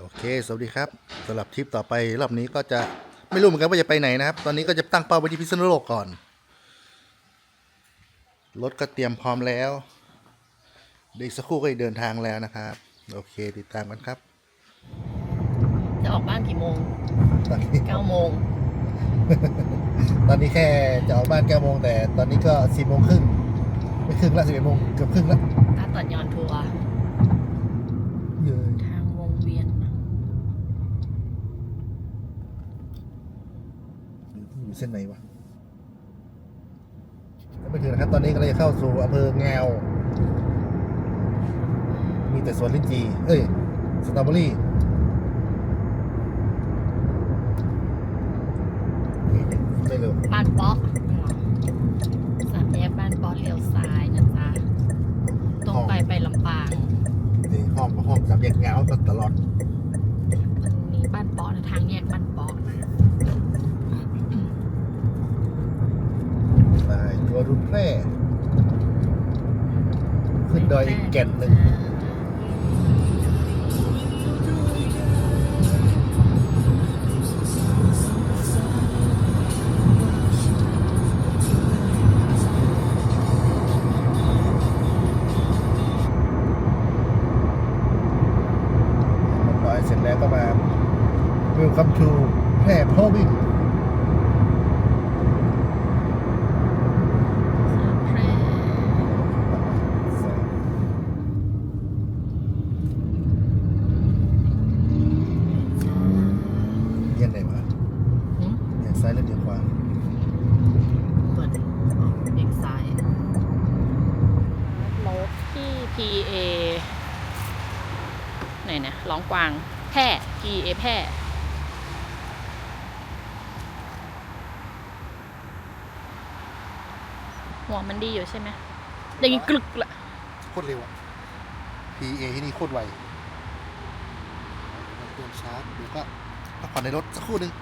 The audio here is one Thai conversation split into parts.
โอเค สวัสดีครับสำหรับทริปต่อไปรอบนี้ก็จะไม่รู้เหมือนกันว่าจะไปไหนนะครับ ตอนนี้ก็จะตั้งเป้าไว้ที่พิษณุโลกก่อน รถก็เตรียมพร้อมแล้วเดี๋ยวอีกสักครู่ก็จะเดินทางแล้วนะครับ โอเค ติดตามกันครับ จะออกบ้านกี่โมงตอนนี้ เก้าโมง ตอนนี้แค่จะออกบ้าน9โมงแต่ตอนนี้ก็10โมงครึ่งไม่ครึ่งละ11โมงเกือบครึ่งละตาตัดยอนทัวร์ เย้ย ทางวงเวียน อยู่ เส้นไหนวะยังไม่ถึงนะครับ ตอนนี้ก็เลยเข้าสู่อำเภอแงว มีแต่สวนลิ้นจี เอ้ย สตรอเบอรี่ไม่เร็วบ้านเปาะสามแยกบ้านเปาะเลี้ยวซ้ายนะจ๊ะตรงไปไปลำปางนี่ห้องห้องสามแยกแงวตลอดมันมีบ้านเปาะนะทางแยกบ้านเปาะ ไปตั วรุ่นแพร่ขึ้นดอยอีกแก่นหนึ่งลอยเสร็จแล้วก็มาวิวคัมทูแพร่พ่อวิ่ง แพร่ เยี่ยนไหนวะ หึ เยี่ยนซ้ายหรือเดียวขวา เหมือนออกเด็กซ้ายรถที่ PA ไหนนะร้องกวาง แพร่ PA แพร่หัวมันดีอยู่ใช่ไหมได้ยินกลึกละโคตรเร็วอะ PA ที่นี่โคตรไวเตรียมชาร์จเดี๋ยวก็พักผ่อนในรถสักครู่หนึ่ง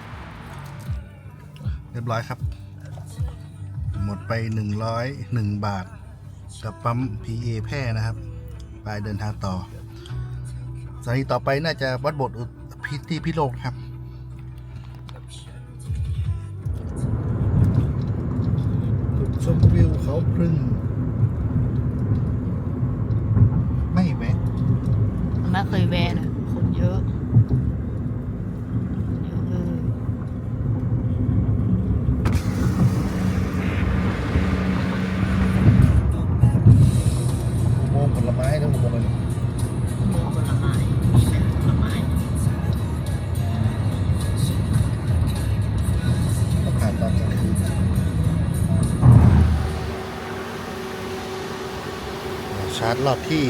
เรียบร้อยครับ หมดไป 101 บาท กับปั๊ม PA แพร่นะครับ ไปเดินทางต่อสถานีต่อไปน่าจะวัดโบท พิตตี้พิโลกครับ ชมวิวเขาพรึงาร์จรอบที่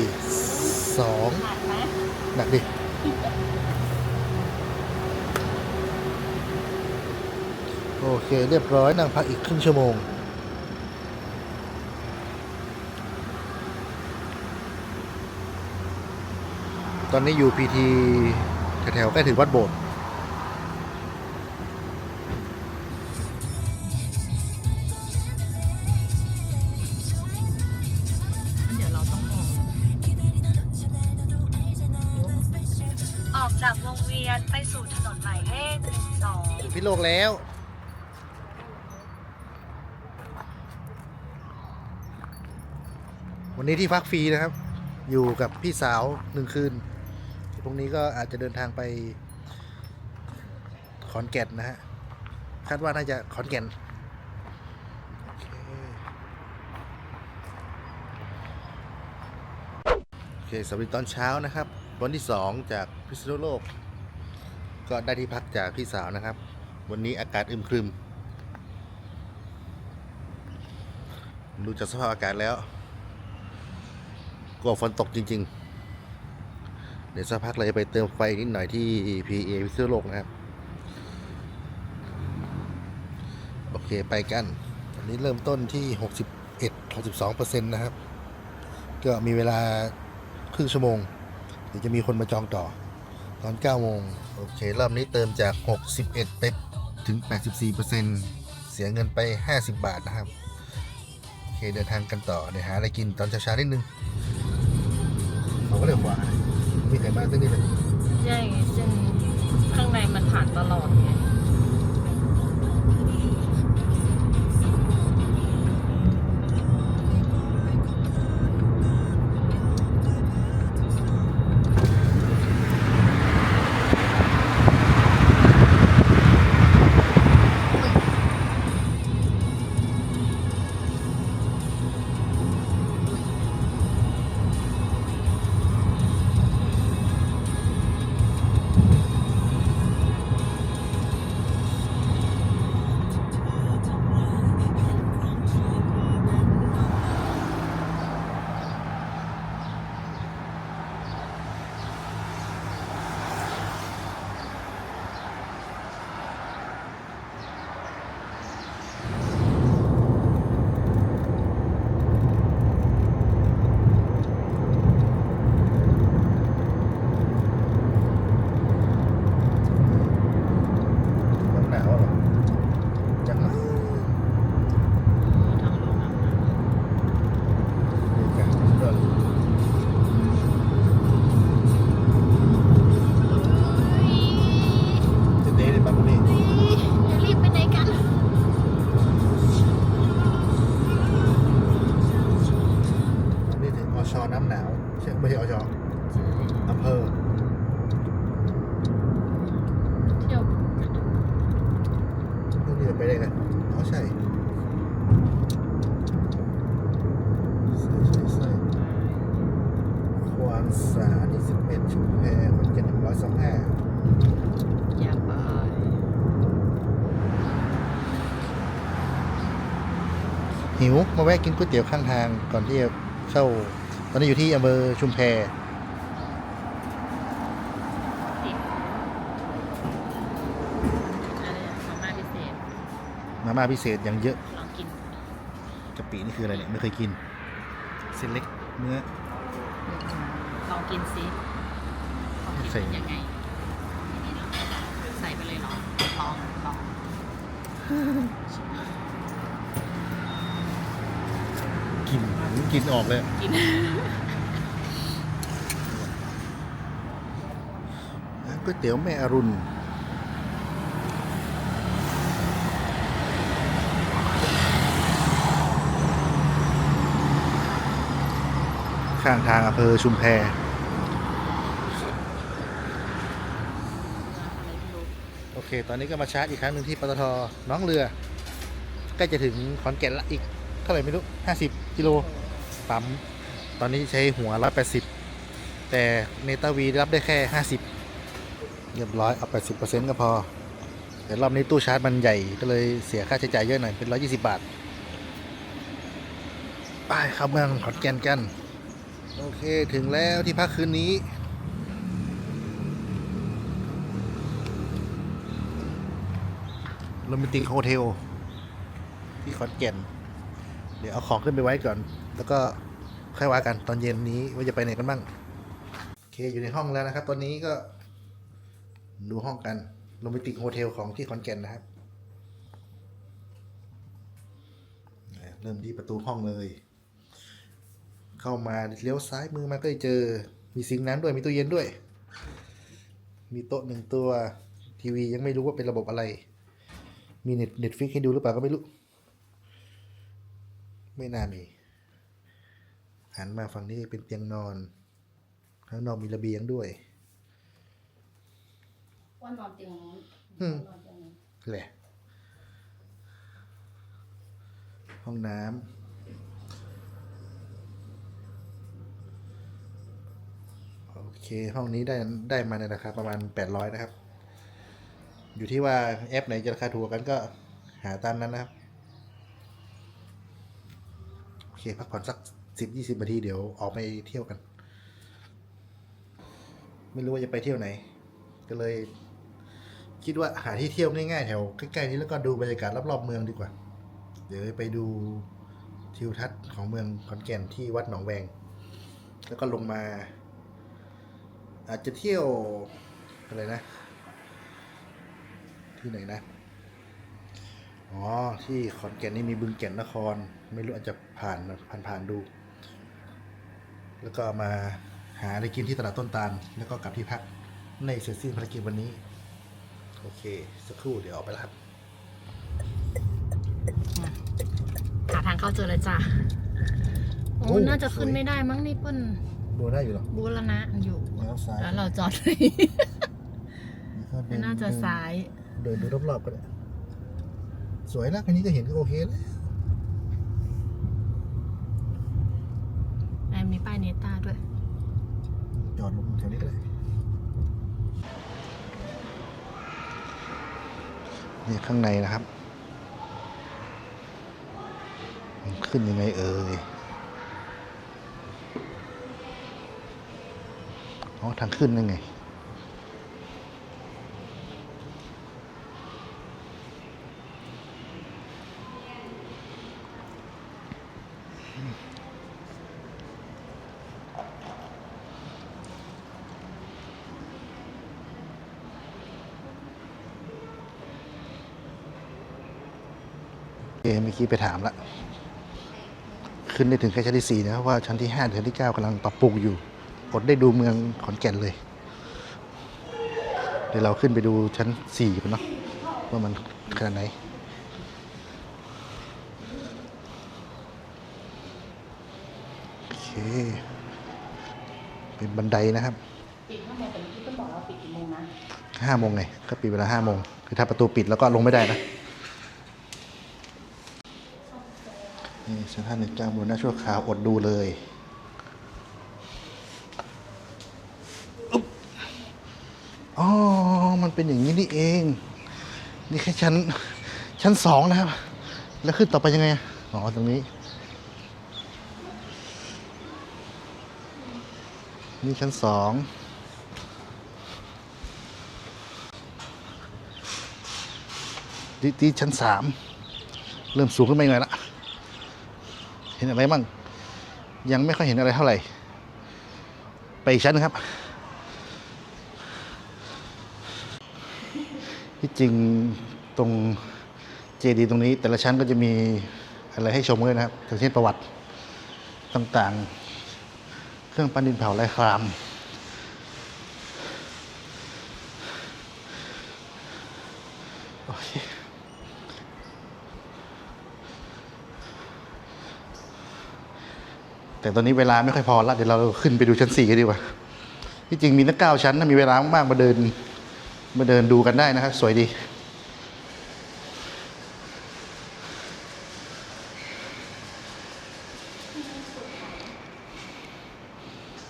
สองหมหนักดิโอเค เรียบร้อยนั่งพักอีกครึ่งชั่วโมง ตอนนี้อยู่พีทีแถวๆใกล้ถึงวัดโบสถ์ พิโลกแล้ว วันนี้ที่พักฟรีนะครับ อยู่กับพี่สาวหนึ่งคืน พรุ่งนี้ก็อาจจะเดินทางไป ขอนแก่นนะฮะ คาดว่าน่าจะขอนแก่นโอเคโอเคสวัสดีตอนเช้านะครับ วันที่สองจากพิษณุโลกก็ได้ที่พักจากพี่สาวนะครับ วันนี้อากาศอึมครึม ดูจากสภาพอากาศแล้วกลัวฝนตกจริง ๆ เดี๋ยวสักพักเราจะไปเติมไฟนิดหน่อยที่ PA พิษณุโลกนะครับ โอเคไปกันอันนี้เริ่มต้นที่ 61 62%นะครับ ก็มีเวลาครึ่งชั่วโมงเดี๋ยวจะมีคนมาจองต่อ ตอน 9 โมง โอเค รอบนี้เติมจาก 61 ไป ถึง 84%เสียเงินไป 50 บาทนะครับ โอเคเดินทางกันต่อเดี๋ยวหาอะไรกินตอนเช้าๆนิดนึงเขาก็เลยวกว่ามีใครมาตั้งนี้เลยใช่ไงเส้นข้างในมันผ่านตลอดไง หิวมาแวะกินก๋วยเตี๋ยวข้างทางก่อนที่จะเข้า ตอนนี้อยู่ที่อำเภอชุมแพติดอะไรอะมาม่าพิเศษมาม่าพิเศษอย่างเยอะลองกินกะปินี่คืออะไรเนี่ยไม่เคยกิน เส้นเล็กเนื้อลองกินซิลองกินใส่เป็นยังไง ใส่ไปเลยเนาะลองลอง กินกินออกเลยกิน ร้านก๋วยเตี๋ยวแม่อรุณ ข้างทางอำเภอชุมแพอะไรไม่รู้โอเค ตอนนี้ก็มาชาร์จอีกครั้งหนึ่งที่ปตทน้องเรือ ใกล้จะถึงขอนแก่นละอีก เท่าไหร่ไม่รู้ 50 กิโล ปั๊ม ตอนนี้ใช้หัว180แปดสิบแต่เนต้าวีรับได้แค่50เรียบร้อยเอา80%ก็พอ แต่รอบนี้ตู้ชาร์จมันใหญ่ก็เลยเสียค่าใช้จ่ายเยอะหน่อยเป็น120บาท ไปเข้าเมืองขอนแก่นกัน โอเคถึงแล้วที่พักคืนนี้โรแมนติกโฮเทลที่ขอนแก่น เดี๋ยวเอาของขึ้นไปไว้ก่อน แล้วก็ค่อยว่ากันตอนเย็นนี้ว่าจะไปไหนกันบ้างโอเคอยู่ในห้องแล้วนะครับ ตอนนี้ก็ดูห้องกันโรแมนติกโฮเทลของที่ขอนแก่นนะครับเริ่มที่ประตูห้องเลย เข้ามาเลี้ยวซ้ายมือมาก็จะเจอ มีซิงน้ำด้วยมีตู้เย็นด้วย มีโต๊ะหนึ่งตัวทีวียังไม่รู้ว่าเป็นระบบอะไร มีเน็ตเน็ตฟิกให้ดูหรือเปล่าก็ไม่รู้ ไม่น่ามี หันมาฝั่งนี้เป็นเตียงนอนข้างนอกมีระเบียงด้วยว่านอนเตียงนู้นอืมนอนเตียงนี้แหละ ห้องน้ำโอเค ห้องนี้ได้ได้มาในราคาประมาณ 800 นะครับ อยู่ที่ว่าแอปไหนจะราคาถูกกว่ากันก็หาตามนั้นนะครับ โอเค พักผ่อนสัก 10-20นาทีเดี๋ยวออกไปเที่ยวกัน ไม่รู้ว่าจะไปเที่ยวไหน ก็เลย คิดว่าหาที่เที่ยวง่ายๆแถวใกล้ๆนี้แล้วก็ดูบรรยากาศรอบๆเมืองดีกว่า เดี๋ยวไปดูทิวทัศน์ของเมืองขอนแก่นที่วัดหนองแวง แล้วก็ลงมา อาจจะเที่ยวอะไรนะ ที่ไหนนะอ๋อ ที่ขอนแก่นนี่มีบึงแก่นนคร ไม่รู้อาจจะผ่านผ่านๆดู แล้วก็มาหาอะไรกินที่ตลาดต้นตาล แล้วก็กลับที่พักในเสร็จสิ้นภารกิจวันนี้ โอเค สักครู่เดี๋ยวออกไปแล้วครับหาทางเข้าเจอเลยจ้ะโอ้โอ้น่าจะสวยขึ้นไม่ได้มั้งนี่เปิ้ลดูได้อยู่หรอบูรณะอยู่ แล้วซ้ายแล้วเราจอดเลยก็เดิน่าจะซ้าย เดินดูรอบๆก็ได้ สวยแล้วคันนี้ก็เห็นก็โอเคแล้ว แอนมีป้ายเนต้าด้วย จอดลงแถวนี้ก็ได้ นี่ข้างในนะครับ ขึ้นยังไงเอ่ยอ๋อทางขึ้นนั่นไง เอเมื่อกี้ไปถามละขึ้นได้ถึงแค่ชั้นที่สี่นะครับว่าชั้นที่ห้าถึงชั้นที่เก้ากำลังปรับปรุงอยู่อดได้ดูเมืองขอนแก่นเลย เดี๋ยวเราขึ้นไปดูชั้นสี่กันเนาะว่ามันขนาดไหนโอเค เป็นบันไดนะครับปิดห้าโมงแต่เมื่อกี้เปิ้ลบอกเราปิดกี่โมงนะห้าโมงไงก็ปิดเวลาห้าโมงคือถ้าประตูปิดแล้วก็ลงไม่ได้นะ นี่เซ็นทรัลเน็ตกลางบนหน้าชั่วคราวอดดูเลยอ๋อ มันเป็นอย่างนี้นี่เอง นี่แค่ชั้น ชั้นสองนะครับ แล้วขึ้นต่อไปยังไงอะอ๋อ ตรงนี้ นี่ชั้นสองที่ที่ชั้นสาม เริ่มสูงขึ้นมาอีกหน่อยละ เห็นอะไรบ้างยังไม่ค่อยเห็นอะไรเท่าไหร่ ไปอีกชั้นนะครับ ที่จริงตรงเจดีย์ตรงนี้ แต่ละชั้นก็จะมีอะไรให้ชมด้วยนะครับอย่างเช่นประวัติต่างๆ เครื่องปั้นดินเผาลายคราม โอเค แต่ตอนนี้เวลาไม่ค่อยพอละเดี๋ยวเราขึ้นไปดูชั้นสี่กันดีกว่า ที่จริงมีตั้งเก้าชั้นถ้ามีเวลามากๆมาเดินมาเดินดูกันได้นะครับ สวยดี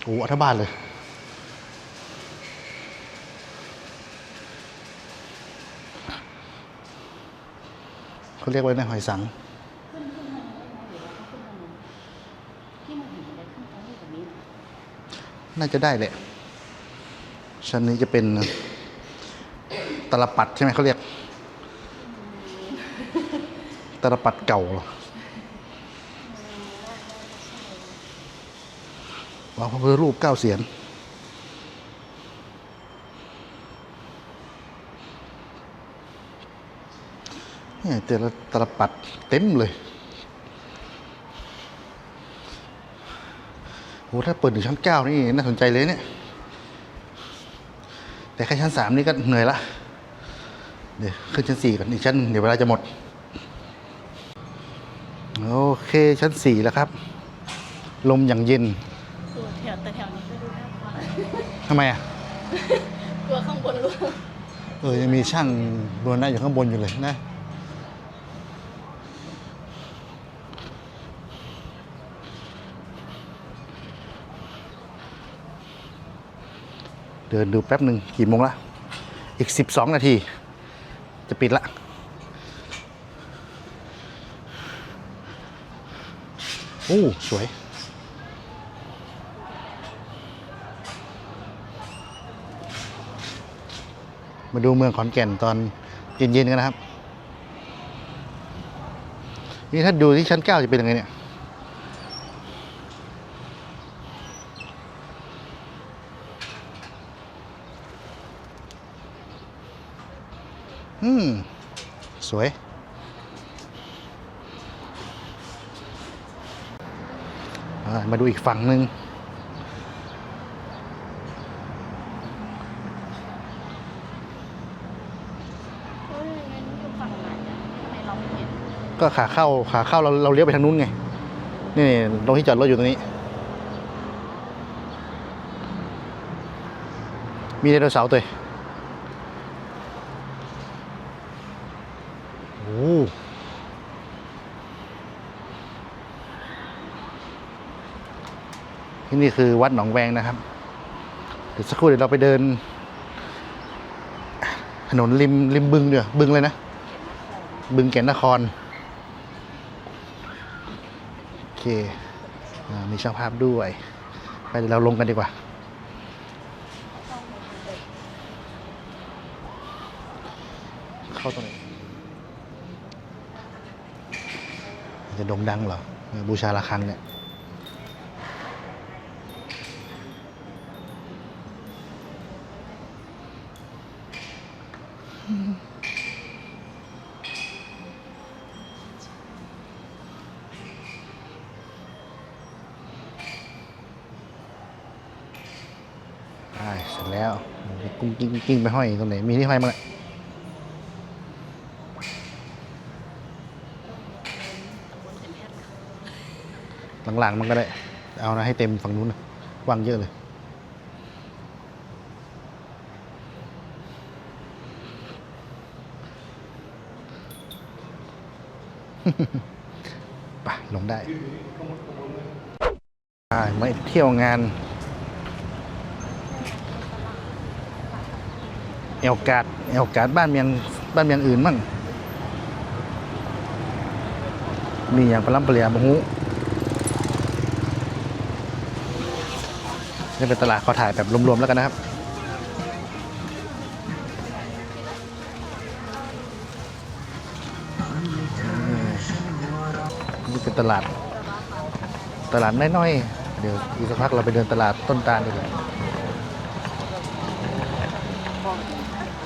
โอ้อัฐบานเลยเขาเรียกว่าในหอยสัง ที่มันเห็นอะไรขึ้นตรงนี้แบบนี้ น่าจะได้แหละชั้นนี้จะเป็นตลปัดใช่ไหมเขาเรียก ตลปัดเก่าเหรอว้าวพระพุทธรูปเก้าเสียนเนี่ยแต่ละตลปัดเต็มเลย โหถ้าเปิดถึงชั้นเก้านี่น่าสนใจเลยเนี่ย แต่แค่ชั้นสามนี่ก็เหนื่อยละ เดี๋ยวขึ้นชั้นสี่ก่อนอีกชั้นหนึ่งเดี๋ยวเวลาจะหมด โอเคชั้นสี่แล้วครับ ลมอย่างเย็นตัวแถวแต่แถวนี้ก็ดูน่ากลัวทำไมอะกลัวข้างบนร่วงเออยังมีช่างบนหน้าอยู่ข้างบนอยู่เลยนะ เดินดูแป๊บหนึ่งกี่โมงละ อีกสิบสองนาที จะปิดละ โอ้ สวย มาดูเมืองขอนแก่นตอนเย็นๆกันนะครับ นี่ถ้าดูที่ชั้นเก้าจะเป็นยังไงเนี่ย อืม สวย มาดูอีกฝั่งหนึ่งก็ขาเข้าขาเข้าเราเราเลี้ยวไปทางนู้นไง นี่ตรงที่จอดรถอยู่ตรงนี้ มีไดโนเสาร์ตัว ที่นี่คือวัดหนองแวงนะครับ เดี๋ยวสักครู่เดี๋ยวเราไปเดิน ถนนริมริมบึงเดี๋ยวบึงเลยนะ บึงแก่นนคร โอเคอมีช่างภาพด้วย ไปเดี๋ยวเราลงกันดีกว่า เข้าตรงไหน จะโด่งดังเหรอเออบูชาระฆังเนี่ยได้เสร็จแล้วกุ้งกิ้งกิ้งไปห้อยตรงไหน มีที่ห้อยมั้างอะ หลังๆมันก็ได้ เอานะให้เต็มฝั่งนู้นนะวางเยอะเลยไปลงได้ไม่เที่ยวงานเอลกาดเอลกาดบ้านเมียงบ้านเมียงอื่นมั่งมีอย่างปลาลัมปลาเลียบงหู นี่เป็นตลาดเขาถ่ายแบบรวมๆแล้วกันนะครับ นี่เป็นตลาด ตลาดน้อยๆ เดี๋ยวอีกสักพักเราไปเดินตลาดต้นตาลดีกว่า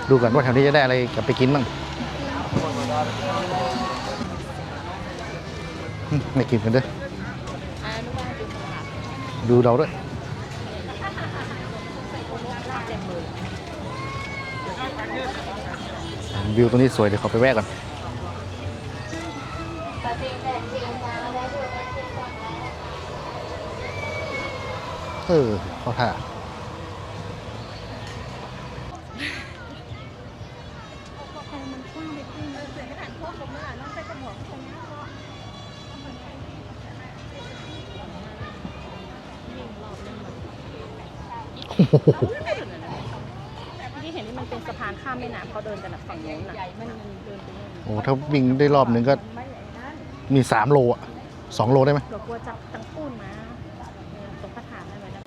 ดูก่อนว่าแถวนี้จะได้อะไรกลับไปกินบ้างไม่กินกันด้อดูเราด้วย วิวตรงนี้สวยเดี๋ยวขอไปแวะก่อนเออเขาท่าที่เห็นนี่มันเป็นสะพานข้ามแม่น้ำเขาเดินกันแบบฝั่งนู้นน่ะมันเดินไปนู่นโอ้ถ้าวิ่งได้รอบหนึ่งก็มีสามโลอะสองโลได้ไหมเรากลัวจับตังปูนมาเนี่ยตรงพระฐานได้ไหมนะ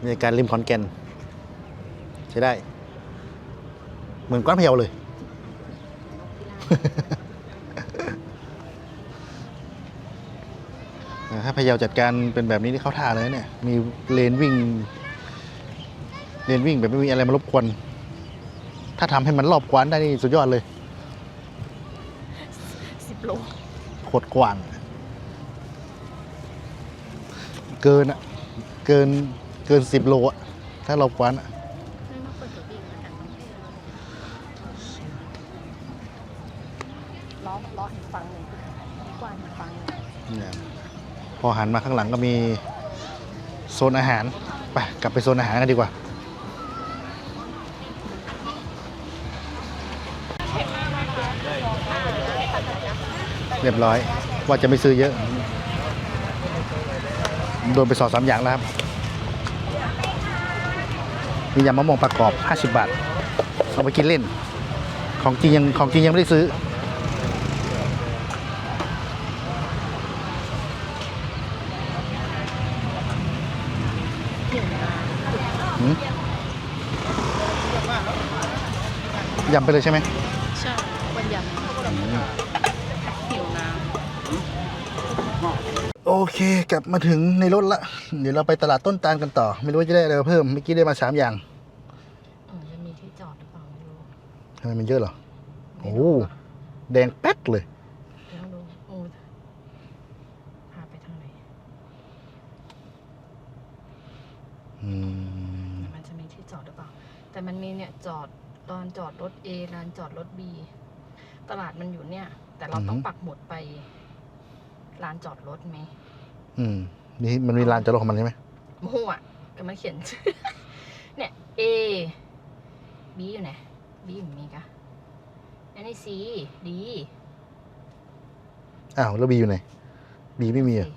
บรรยากาศริมขอนแก่น ใช้ได้ เหมือนกว้านพะเยาเลยอ่าถ้าพะเยาจัดการเป็นแบบนี้ที่เขาท่าเลยนะเนี่ย มีเลนวิ่ง เลนวิ่งแบบไม่มีอะไรมารบกวน ถ้าทำให้มันรอบกว้านได้นี่สุดยอดเลยสิบโลโคตรกว้างเกินอะเกินเกินสิบโลอะถ้ารอบกว้านอะไม่มาเปิดตัววิ่งแล้วกันล้อล้ออีกฝั่งหนึ่งกว้างอีกฝั่งหนึ่งเนี่ยพอหันมาข้างหลังก็มีโซนอาหารไปกลับไปโซนอาหารกันดีกว่า เรียบร้อย ว่าจะไม่ซื้อเยอะ โดนไปสองสามอย่างแล้วครับมียำมะม่วงประกอบ 50 บาท เอาไปกินเล่น ของจริงยังของจริงยังไม่ได้ซื้อ ยำไปเลยใช่ไหม เคกลับมาถึงในรถละ เดี๋ยวเราไปตลาดต้นตาลกันต่อ ไม่รู้ว่าจะได้อะไรมาเพิ่มเมื่อกี้ได้มาสามอย่างำเออจะมีที่จอดหรือเปล่าไม่รู้ทำไมมันเยอะเหรอไม่โอ้รู้แดงแป๊ดเลยเดี๋ยวดูโอ้พาไปทางไหนอืมมันจะมีที่จอดหรือเปล่า แต่มันมีเนี่ยจอดลานจอดรถ A ลานจอดรถ B ตลาดมันอยู่เนี่ย แต่เราต้องปักหมุดไปลานจอดรถไหม อืมนี่มันมีลานจอดรถของมันใช่ไหมมั่วก็มาเขียน เนี่ย A B อยู่ไหน B อยู่มีกะอันนี้ C D อ้าวแล้วบีอยู่ไหนบีไม่มีเหร C อะ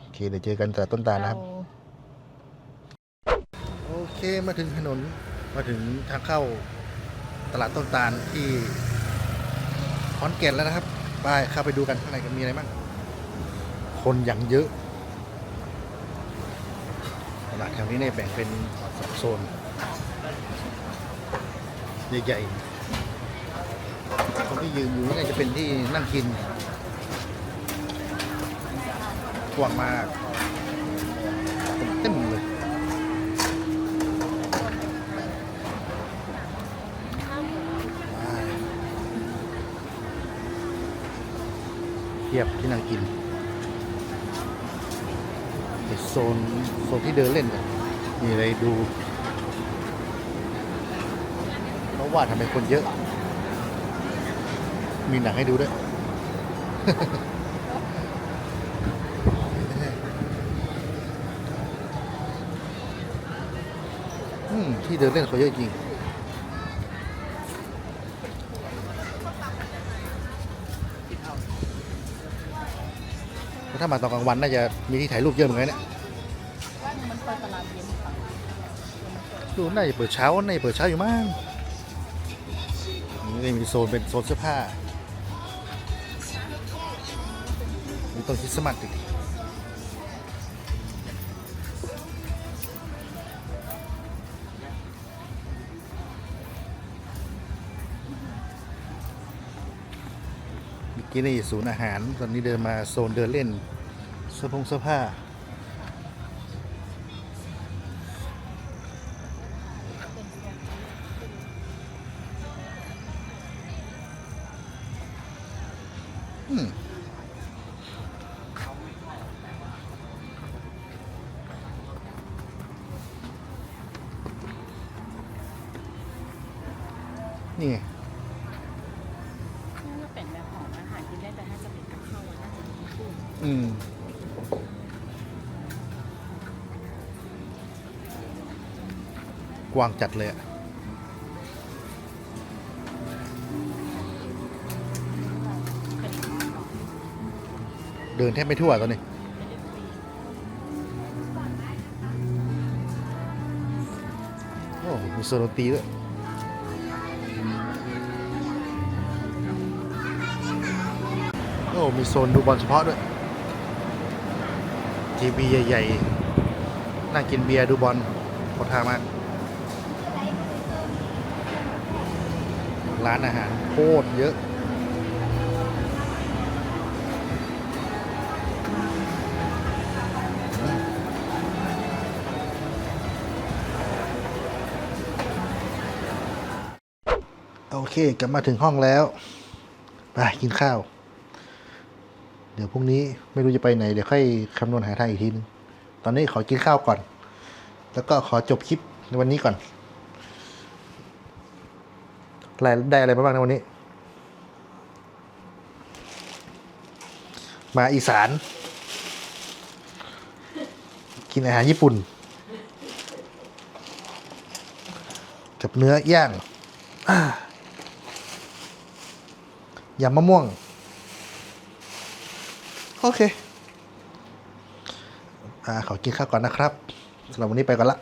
โอเคเดี๋ยวเจอกันแต่ต้นตาลนะครับเราโอเคมาถึงถนนมาถึงทางเข้าตลาดต้นตาลที่ขอนแก่นแล้วนะครับ ไปเข้าไปดูกันข้างในกันมีอะไรบ้าง คนอย่างเยอะตลาดแถวนี้เนี่ยแบ่งเป็นสองโซน ใหญ่ๆคนที่ยืนอยู่นี่จะเป็นที่นั่งกินกว้างมากเต็มเลยเทียบที่นั่งกิน โซนโซนที่เดินเล่นกันมีอะไรดูเพราะว่าทำไมคนเยอะ มีหนังให้ดูด้วยที่เดินเล่นเขาเยอะจริง ถ้ามาตอนกลางวันน่าจะมีที่ถ่ายรูปเยอะเหมือนกันเนี่ยมันเปิดตลาดเย็นค่ะดูน่าจะเปิดเช้าน่าจะเปิดเช้าอยู่มั้งนี่มีโซนเป็นโซนเสื้อผ้ามีต้นคริสต์มาสอีก กี้นี่ศูนย์อาหาร ตอนนี้เดินมาโซนเดินเล่นเสื้อผงเสื้อผ้า ว้างจัดเลยอะเดินแทบไม่ทั่วตอนนี้ โอ้มีโซนดนตรีด้วยโอ้มีโซนดูบอลเฉพาะด้วย ทีวีใหญ่ ๆนั่งกินเบียร์ดูบอลพอทามาก ร้านอาหารโคตรเยอะ โอเค กลับมาถึงห้องแล้ว ไปกินข้าว เดี๋ยวพรุ่งนี้ไม่รู้จะไปไหน เดี๋ยวค่อยคำนวณหาทางอีกทีนึง ตอนนี้ขอกินข้าวก่อน แล้วก็ขอจบคลิปในวันนี้ก่อน ไรได้อะไรมาบ้างในวันนี้ มาอีสาน กินอาหารญี่ปุ่น กับเนื้อย่างอ่ายำมะม่วง โอเค อ่าขอกินข้าวก่อนนะครับสำหรับวันนี้ไปก่อนละ